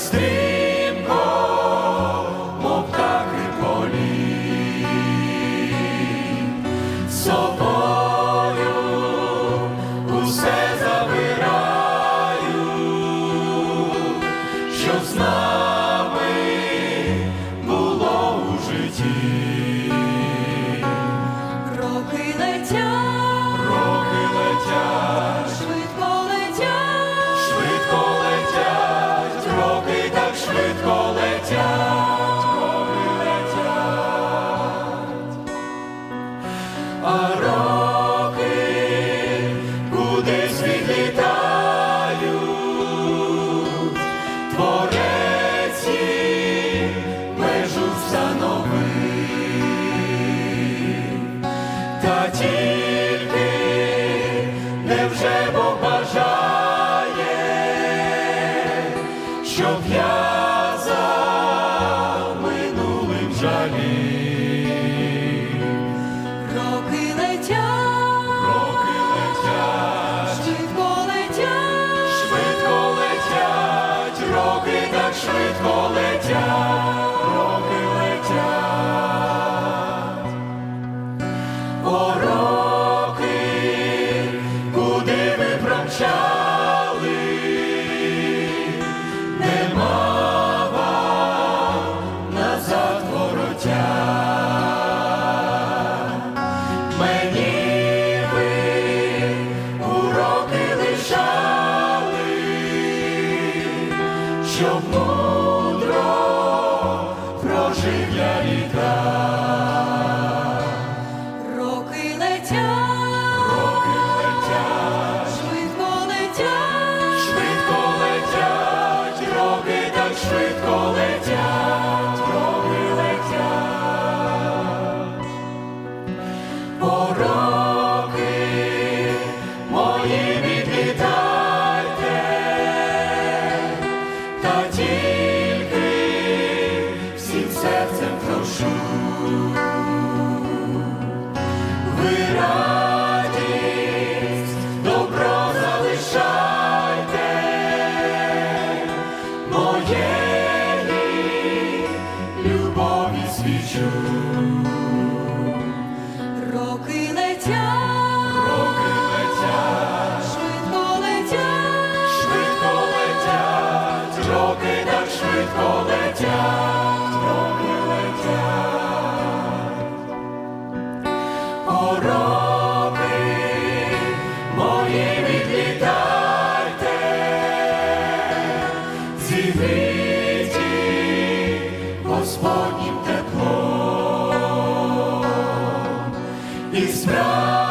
стрімко, мов птахи полі, собою усе забираю, що з нами було у житті. Роки летять, Роки летять, швидко летять, роки летять. О, роки, куди ви промчали, щоб мудро прожив я літа. роки летять, Роки летять, швидко летять, швидко летять, роки так швидко роки так швидко летять, роки летять. О, роки мої відлітайте, зігріті Господнім теплом і спрагненим